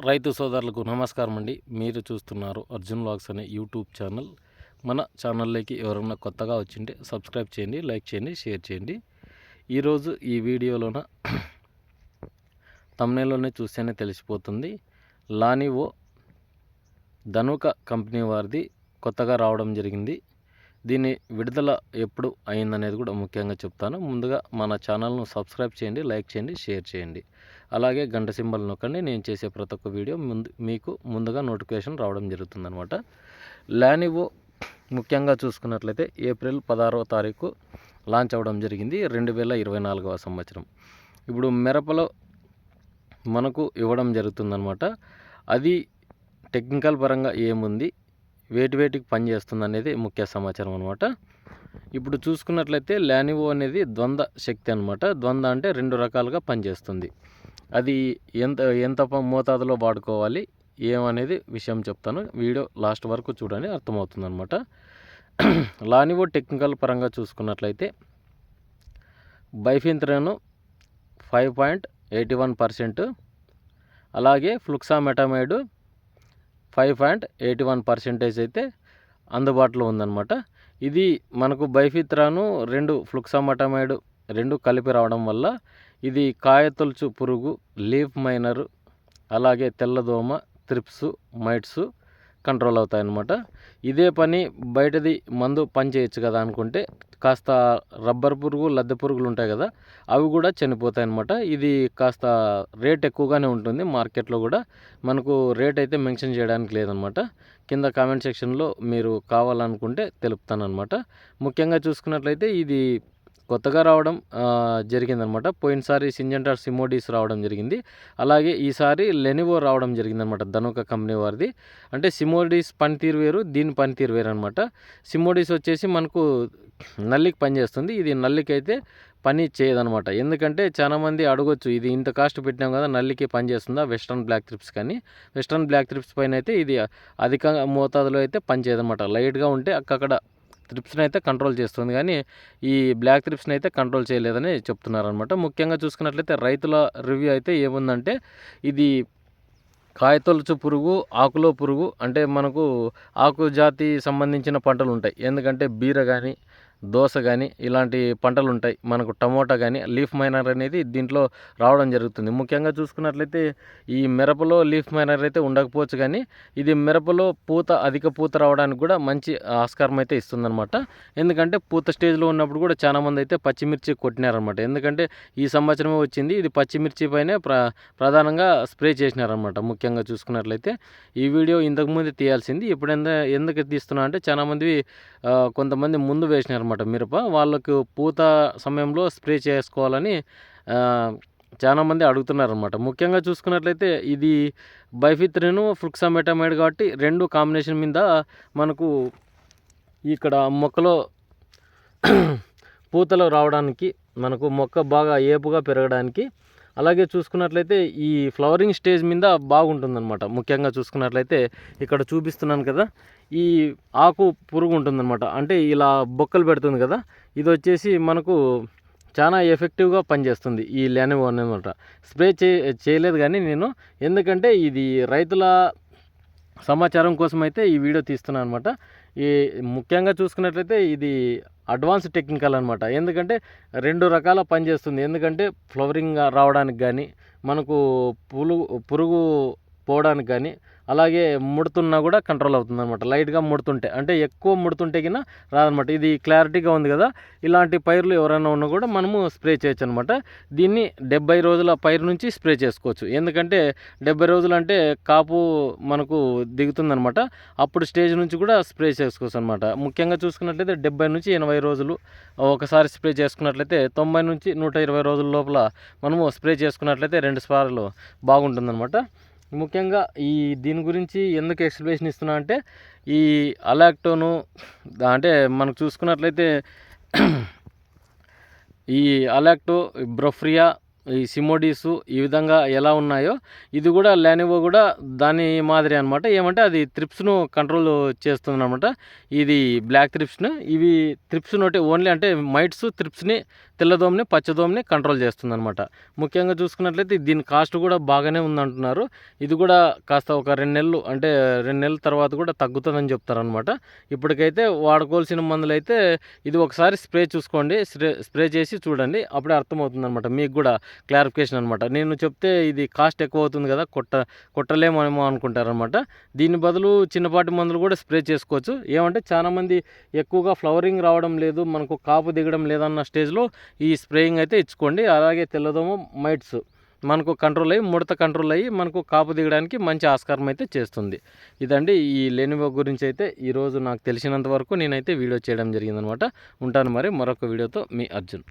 రైతు సోదరులకు నమస్కారం అండి మీరు చూస్తున్నారు అర్జున్ వ్లాగ్స్ అనే యూట్యూబ్ ఛానల్. మన ఛానల్లోకి ఎవరైనా కొత్తగా వచ్చింటే సబ్స్క్రైబ్ చేయండి లైక్ చేయండి షేర్ చేయండి. ఈరోజు ఈ వీడియోలోన తమ్నేలోనే చూస్తేనే తెలిసిపోతుంది. లానివో ధనుక కంపెనీ వారిది కొత్తగా రావడం జరిగింది. దీని విడుదల ఎప్పుడు అయిందనేది కూడా ముఖ్యంగా చెప్తాను. ముందుగా మన ఛానల్ను సబ్స్క్రైబ్ చేయండి లైక్ చేయండి షేర్ చేయండి. అలాగే గంట సింబల్ నొక్కండి. నేను చేసే ప్రతి ఒక్క వీడియో ముందు మీకు ముందుగా నోటిఫికేషన్ రావడం జరుగుతుందనమాట లానివో ముఖ్యంగా చూసుకున్నట్లయితే ఏప్రిల్ పదహారవ తారీఖు లాంచ్ అవ్వడం జరిగింది రెండు వేల ఇరవై నాలుగవ సంవత్సరం. ఇప్పుడు మిరపలో మనకు ఇవ్వడం జరుగుతుందనమాట అది టెక్నికల్ పరంగా ఏముంది? వేటి వేటికి పనిచేస్తుంది అనేది ముఖ్య సమాచారం అనమాట ఇప్పుడు చూసుకున్నట్లయితే లానివో అనేది ద్వంద్వ శక్తి అనమాట ద్వంద్వ అంటే రెండు రకాలుగా పనిచేస్తుంది. అది ఎంత ఎంత మోతాదులో వాడుకోవాలి ఏమనేది విషయం చెప్తాను. వీడియో లాస్ట్ వరకు చూడండి అర్థమవుతుంది అనమాట లానివో టెక్నికల్ పరంగా చూసుకున్నట్లయితే బైఫింత్రను five point eighty one percent అలాగే fluxametamide five point eighty one percentage అయితే అందుబాటులో ఉందన్నమాట. ఇది మనకు బైఫిత్రాను రెండు ఫ్లుక్సామెటమైడ్ రెండు కలిపి రావడం వల్ల ఇది కాయతొలుచు పురుగు లీఫ్ మైనర్ అలాగే తెల్లదోమ త్రిప్స్ మైట్స్ కంట్రోల్ అవుతాయన్నమాట. ఇదే పని బయటది మందు పని చేయొచ్చు కదా అనుకుంటే కాస్త రబ్బర్ పురుగు లద్దె పురుగులు ఉంటాయి కదా అవి కూడా చనిపోతాయి అన్నమాట ఇది కాస్త రేట్ ఎక్కువగానే ఉంటుంది. మార్కెట్లో కూడా మనకు రేట్ అయితే మెన్షన్ చేయడానికి లేదనమాట కింద కామెంట్ సెక్షన్లో మీరు కావాలనుకుంటే తెలుపుతానమాట ముఖ్యంగా చూసుకున్నట్లయితే ఇది కొత్తగా రావడం జరిగిందనమాట. పోయినసారి సింజెంటార్ సిమోడీస్ రావడం జరిగింది. అలాగే ఈసారి లెనివో రావడం జరిగిందనమాట ధనుక కంపెనీ వారిది. అంటే సిమోడీస్ పనితీరు వేరు దీని పనితీరు వేరు అనమాట సిమోడీస్ వచ్చేసి మనకు నల్లికి పనిచేస్తుంది ఇది నల్లికి అయితే పని చేయదనమాట. ఎందుకంటే చాలామంది అడగొచ్చు ఇది ఇంత కాస్ట్ పెట్టినాం కదా నల్లికి పని చేస్తుందా? వెస్ట్రన్ బ్లాక్ త్రిప్స్ కానీ వెస్ట్రన్ బ్లాక్ త్రిప్స్ పైన అయితే ఇది అధిక మోతాదులో అయితే పని చేయదనమాట. లైట్గా ఉంటే అక్కడ త్రిప్స్ని అయితే కంట్రోల్ చేస్తుంది. కానీ ఈ బ్లాక్ త్రిప్స్ని అయితే కంట్రోల్ చేయలేదని చెప్తున్నారనమాట ముఖ్యంగా చూసుకున్నట్లయితే రైతుల రివ్యూ అయితే ఏముందంటే ఇది కాయతొలుచు పురుగు ఆకులో పురుగు అంటే మనకు ఆకు జాతి సంబంధించిన పంటలు ఉంటాయి. ఎందుకంటే బీర కానీ దోస కానీ ఇలాంటి పంటలు ఉంటాయి మనకు టమోటా కానీ లీఫ్ మైనర్ అనేది దీంట్లో రావడం జరుగుతుంది. ముఖ్యంగా చూసుకున్నట్లయితే ఈ మిరపలో లీఫ్ మైనర్ అయితే ఉండకపోవచ్చు కానీ ఇది మిరపలో పూత అధిక పూత రావడానికి కూడా మంచి ఆస్కారం అయితే ఇస్తుందన్నమాట. ఎందుకంటే పూత స్టేజ్లో ఉన్నప్పుడు కూడా చాలామంది అయితే పచ్చిమిర్చి కొట్టినారనమాట ఎందుకంటే ఈ సంవత్సరమే వచ్చింది ఇది పచ్చిమిర్చి పైనే ప్ర ప్రధానంగా స్ప్రే చేసినారనమాట ముఖ్యంగా చూసుకున్నట్లయితే. ఈ వీడియో ఇంతకుముందు తీయాల్సింది ఇప్పుడు ఎందుకు తీస్తున్నా అంటే చాలామంది కొంతమంది ముందు వేసినారు అనమాట మిరప వాళ్ళకు పూత సమయంలో స్ప్రే చేసుకోవాలని చాలామంది అడుగుతున్నారనమాట ముఖ్యంగా చూసుకున్నట్లయితే ఇది బైఫిత్రిను ఫ్లుక్సామెటమైడ్ కాబట్టి రెండు కాంబినేషన్ మీద మనకు ఇక్కడ మొక్కలో పూతలు రావడానికి మనకు మొక్క బాగా ఏపుగా పెరగడానికి అలాగే చూసుకున్నట్లయితే ఈ ఫ్లవరింగ్ స్టేజ్ మీద బాగుంటుందన్నమాట. ముఖ్యంగా చూసుకున్నట్లయితే ఇక్కడ చూపిస్తున్నాను కదా ఈ ఆకు పురుగు ఉంటుందన్నమాట. అంటే ఇలా బొక్కలు పెడుతుంది కదా ఇది వచ్చేసి మనకు చాలా ఎఫెక్టివ్గా పనిచేస్తుంది ఈ లెనవో అనమాట స్ప్రే చే చేయలేదు కానీ నేను ఎందుకంటే ఇది రైతుల సమాచారం కోసం అయితే ఈ వీడియో తీస్తున్నాను అనమాట ఈ ముఖ్యంగా చూసుకున్నట్లయితే ఇది అడ్వాన్స్ టెక్నికల్ అనమాట ఎందుకంటే రెండు రకాల పని చేస్తుంది. ఎందుకంటే ఫ్లవరింగ్ రావడానికి కానీ మనకు పులుగు పురుగు పోవడానికి కానీ అలాగే ముడుతున్నా కూడా కంట్రోల్ అవుతుంది అనమాట లైట్గా ముడుతుంటే అంటే ఎక్కువ ముడుతుంటే కింద రాదనమాట ఇది క్లారిటీగా ఉంది కదా ఇలాంటి పైర్లు ఎవరైనా ఉన్నా కూడా మనము స్ప్రే చేయొచ్చు అనమాట దీన్ని డెబ్బై రోజుల పైరు నుంచి స్ప్రే చేసుకోవచ్చు. ఎందుకంటే డెబ్బై రోజులు అంటే కాపు మనకు దిగుతుందనమాట అప్పుడు స్టేజ్ నుంచి కూడా స్ప్రే చేసుకోవచ్చు అనమాట ముఖ్యంగా చూసుకున్నట్లయితే డెబ్బై నుంచి ఎనభై రోజులు ఒకసారి స్ప్రే చేసుకున్నట్లయితే తొంభై నుంచి నూట ఇరవై రోజుల లోపల మనము స్ప్రే చేసుకున్నట్లయితే రెండు సార్లు బాగుంటుందన్నమాట. ముఖ్యంగా ఈ దీని గురించి ఎందుకు ఎక్స్ప్లెనేషన్ ఇస్తున్నా అంటే ఈ అలాక్టోను అంటే మనకు చూసుకున్నట్లయితే ఈ అలాక్టో బ్రఫ్రియా ఈ సిమోడీసు ఈ విధంగా ఎలా ఉన్నాయో ఇది కూడా లానివో కూడా దాని మాదిరి అనమాట ఏమంటే అది త్రిప్స్ను కంట్రోల్ చేస్తుంది అనమాట ఇది బ్లాక్ త్రిప్స్ను ఇవి త్రిప్స్ నోటి ఓన్లీ అంటే మైట్స్ త్రిప్స్ని తెల్లదోమని పచ్చదోమని కంట్రోల్ చేస్తుంది అనమాట ముఖ్యంగా చూసుకున్నట్లయితే దీని కాస్ట్ కూడా బాగానే ఉందంటున్నారు. ఇది కూడా కాస్త ఒక రెండు నెలలు అంటే రెండు నెలల తర్వాత కూడా తగ్గుతుందని చెప్తారనమాట ఇప్పటికైతే వాడుకోవాల్సిన మందులు అయితే ఇది ఒకసారి స్ప్రే చూసుకోండి స్ప్రే స్ప్రే చేసి చూడండి అప్పుడే అర్థమవుతుంది అనమాట మీకు కూడా క్లారిఫికేషన్ అనమాట నేను చెప్తే ఇది కాస్ట్ ఎక్కువ అవుతుంది కదా కొట్ట కొట్టలేమేమో అనుకుంటారనమాట దీని బదులు చిన్నపాటి మందులు కూడా స్ప్రే చేసుకోవచ్చు. ఏమంటే చాలామంది ఎక్కువగా ఫ్లవరింగ్ రావడం లేదు మనకు కాపు దిగడం లేదన్న స్టేజ్లో ఈ స్ప్రేయింగ్ అయితే ఇచ్చుకోండి. అలాగే తెల్లదోమ మైట్స్. మనకు కంట్రోల్ అయ్యి ముడత కంట్రోల్ అయ్యి మనకు కాపు దిగడానికి మంచి ఆస్కారం అయితే చేస్తుంది. ఇదండి ఈ లెనివో గురించి అయితే ఈరోజు నాకు తెలిసినంత వరకు నేనైతే వీడియో చేయడం జరిగిందనమాట. ఉంటాను మరి మరొక వీడియోతో. మీ అర్జున్.